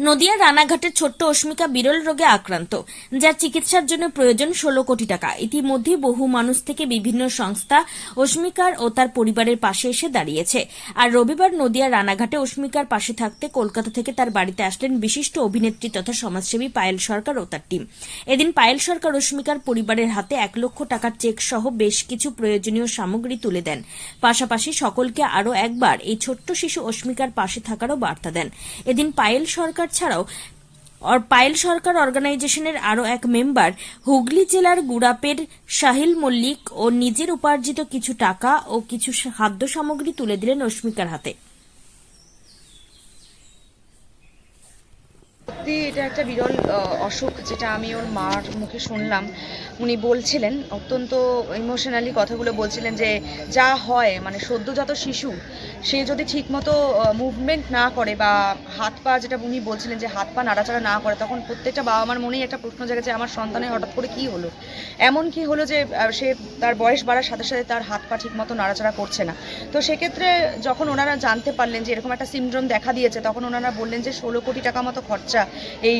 নদিয়া রানাঘাটের ছোট্ট অস্মিকা বিরল রোগে আক্রান্ত, যার চিকিৎসার জন্য প্রয়োজন ষোলো কোটি টাকা। ইতিমধ্যে বহু মানুষ থেকে বিভিন্ন সংস্থা অস্মিকার ও তার পরিবারের পাশে এসে দাঁড়িয়েছে। আর রবিবার নদিয়া রানাঘাটে অস্মিকার পাশে থাকতে কলকাতা থেকে তার বাড়িতে আসলেন বিশিষ্ট অভিনেত্রী তথা সমাজসেবী পায়েল সরকার ও তার টিম। এদিন পায়েল সরকার অস্মিকার পরিবারের হাতে এক লক্ষ টাকার চেক সহ বেশ কিছু প্রয়োজনীয় সামগ্রী তুলে দেন। পাশাপাশি সকলকে আরও একবার এই ছোট্ট শিশু অস্মিকার পাশে থাকারও বার্তা দেন। এদিন পায়েল সরকার ছাড়াও পায়েল সরকার অর্গানাইজেশনের আরও এক মেম্বার, হুগলি জেলার গুড়াপের সাহিল মল্লিক ও নিজের উপার্জিত কিছু টাকা ও কিছু খাদ্য সামগ্রী তুলে দিলেন অস্মিকার হাতে। সত্যি এটা একটা বিরল অসুখ যেটা আমি ওর মার মুখে শুনলাম, উনি বলছিলেন, অত্যন্ত ইমোশনালি কথাগুলো বলছিলেন যে যা হয় মানে সদ্যজাত শিশু, সে যদি ঠিকমতো মুভমেন্ট না করে বা হাত পা যেটা উনি বলছিলেন যে হাত পা নাড়াচাড়া না করে, তখন প্রত্যেকটা বাবা মার মনেই একটা প্রশ্ন জাগে যে আমার সন্তানের হঠাৎ করে কি হলো? এমন কি হলো যে সে তার বয়স বাড়ার সাথে সাথে তার হাত পা ঠিকমতো নাড়াচাড়া করছে না। তো সেক্ষেত্রে যখন ওনারা জানতে পারলেন যে এরকম একটা সিমড্রোম দেখা দিয়েছে, তখন ওনারা বললেন যে ষোলো কোটি টাকা মতো খরচা এই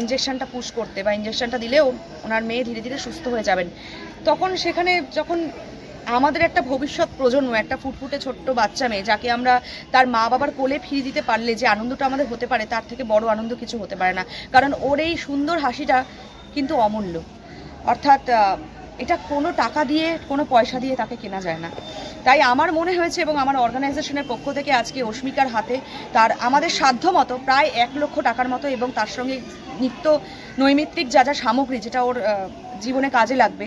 ইঞ্জেকশানটা পুশ করতে বা ইঞ্জেকশনটা দিলেও ওনার মেয়ে ধীরে ধীরে সুস্থ হয়ে যাবেন। তখন সেখানে যখন আমাদের একটা ভবিষ্যৎ প্রজন্ম, একটা ফুটফুটে ছোট্ট বাচ্চা মেয়ে, যাকে আমরা তার মা বাবার কোলে ফিরিয়ে দিতে পারলে যে আনন্দটা আমাদের হতে পারে, তার থেকে বড় আনন্দ কিছু হতে পারে না। কারণ ওর এই সুন্দর হাসিটা কিন্তু অমূল্য। অর্থাৎ এটা কোনো টাকা দিয়ে, কোনো পয়সা দিয়ে তাকে কেনা যায় না। তাই আমার মনে হয়েছে এবং আমার অর্গানাইজেশনের পক্ষ থেকে আজকে অস্মিকার হাতে তার, আমাদের সাধ্য মতো প্রায় এক লক্ষ টাকার মতো এবং তার সঙ্গে নিত্য নৈমিত্তিক যা যা সামগ্রী যেটা ওর জীবনে কাজে লাগবে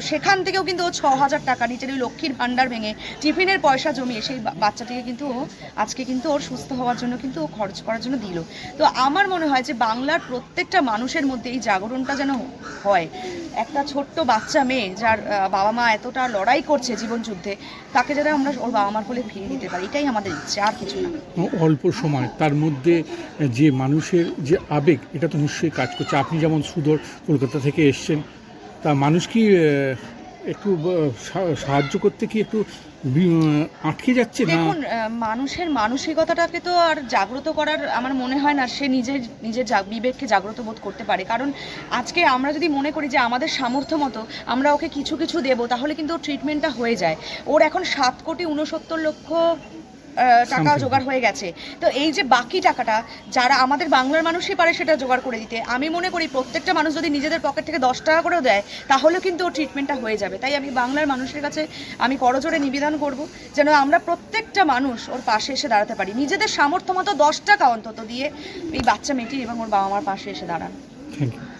সেখান থেকেও কিন্তু ও ছ হাজার টাকা নিজের ওই লক্ষ্মীর ভাণ্ডার ভেঙে টিফিনের পয়সা জমিয়ে সেই বাচ্চাটিকে কিন্তু ও আজকে কিন্তু ওর সুস্থ হওয়ার জন্য কিন্তু ও খরচ করার জন্য দিল। তো আমার মনে হয় যে বাংলার প্রত্যেকটা মানুষের মধ্যে এই জাগরণটা যেন হয়। একটা ছোট্ট বাচ্চা মেয়ে যার বাবা মা এতটা লড়াই করছে জীবন যুদ্ধে, তাকে যেন আমরা ওর বাবা মার কোলে ফিরিয়ে দিতে পারি। এটাই আমাদের ইচ্ছে, আর কিছু না। অল্প সময়, তার মধ্যে যে মানুষের যে আবেগ, এটা তো নিশ্চয়ই কাজ করছে। আপনি যেমন সুদর কলকাতা থেকে এসছেন তা মানুষ কি একটু সাহায্য করতে কি একটু আটকে যাচ্ছে না? মানুষের মানসিকতাটাকে তো আর জাগ্রত করার আমার মনে হয় না সে নিজের নিজের বিবেককে জাগ্রত বোধ করতে পারে। কারণ আজকে আমরা যদি মনে করি যে আমাদের সামর্থ্য মতো আমরা ওকে কিছু কিছু দেব, তাহলে কিন্তু ট্রিটমেন্টটা হয়ে যায়। ওর এখন সাত কোটি উনসত্তর লক্ষ টাকা জোগাড় হয়ে গেছে। তো এই যে বাকি টাকাটা যারা আমাদের বাংলার মানুষই পারে সেটা জোগাড় করে দিতে আমি মনে করি প্রত্যেকটা মানুষ যদি নিজেদের পকেট থেকে দশ টাকা করেও দেয় তাহলে কিন্তু ওর ট্রিটমেন্টটা হয়ে যাবে। তাই আমি বাংলার মানুষের কাছে আমি করজোরে নিবেদন করব যেন আমরা প্রত্যেকটা মানুষ ওর পাশে এসে দাঁড়াতে পারি। নিজেদের সামর্থ্য মতো দশ টাকা অন্তত দিয়ে এই বাচ্চা মেয়েটি এবং ওর বাবা মার পাশে এসে দাঁড়ান। Thank you